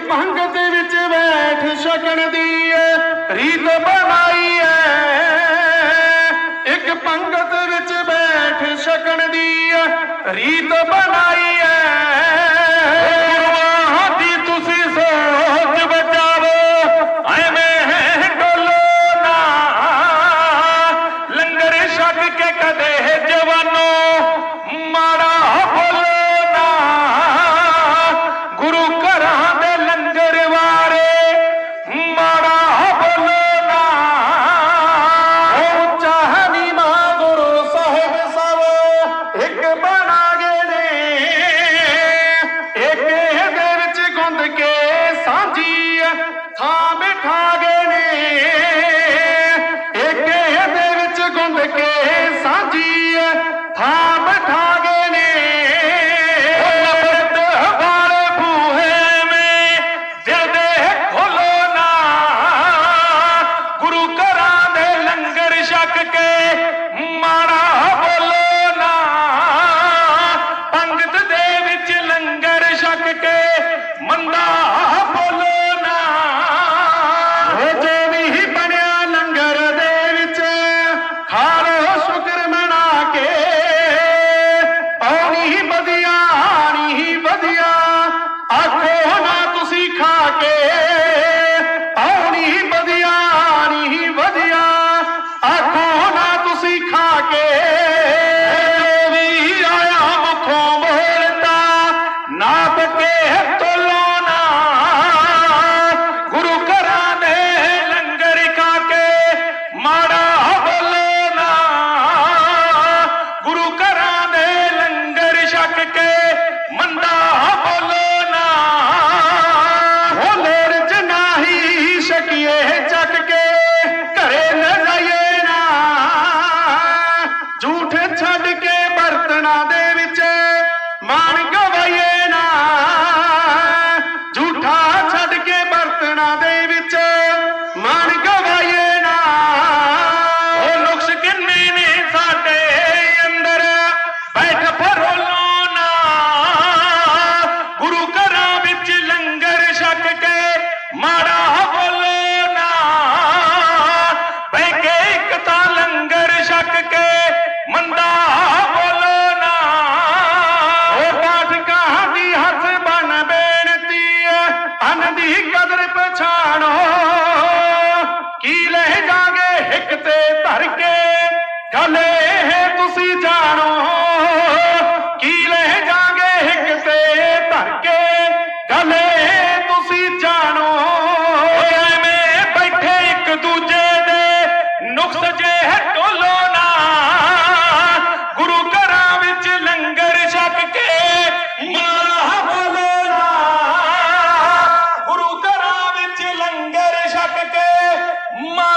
ਪੰਗਤ ਵਿੱਚ ਬੈਠ ਸਕਣ ਦੀ ਰੀਤ ਬਣਾਈ ਐ ਇੱਕ ਪੰਗਤ ਵਿੱਚ ਬੈਠ ਸਕਣ ਦੀ ਰੀਤ ਬਣਾਈ ਐ ਥਾਂ ਬਿਠਾ ਗਏ ਨੇ। ਏਕੇ ਦੇ ਵਿੱਚ ਗੁੰਦ ਕੇ ਸਾਂਝੀ ਥਾਂ ਬਿਠਾ ਗਏ ਨੇ ਨਫ਼ਰਤ ਵਾਲੇ ਬੂਹੇ ਮੇ। ਜਿਦੇ ਖੋਲੋ ਨਾ। ਗੁਰੂ ਘਰਾਂ ਦੇ ਲੰਗਰ ਛਕ ਕੇ ਮਾੜਾ ਬੋਲੋ ਨਾ। ਪੰਗਤ ਦੇ ਵਿੱਚ ਲੰਗਰ ਛਕ ਕੇ ਮੰਦਾ மாணிக்க ਕਲੇ ਤੁਸੀਂ ਜਾਣੋ। ਐਵੇਂ ਬੈਠੇ ਇੱਕ ਦੂਜੇ ਦੇ ਨੁਕਸ ਜੇ ਟੋਲੋ ਨਾ। ਗੁਰੂ ਘਰਾਂ ਵਿੱਚ ਲੰਗਰ ਛਕ ਕੇ ਮਾਹਵਲੇਲਾ ਗੁਰੂ ਘਰਾਂ ਵਿੱਚ ਲੰਗਰ ਛਕ ਕੇ ਮਾ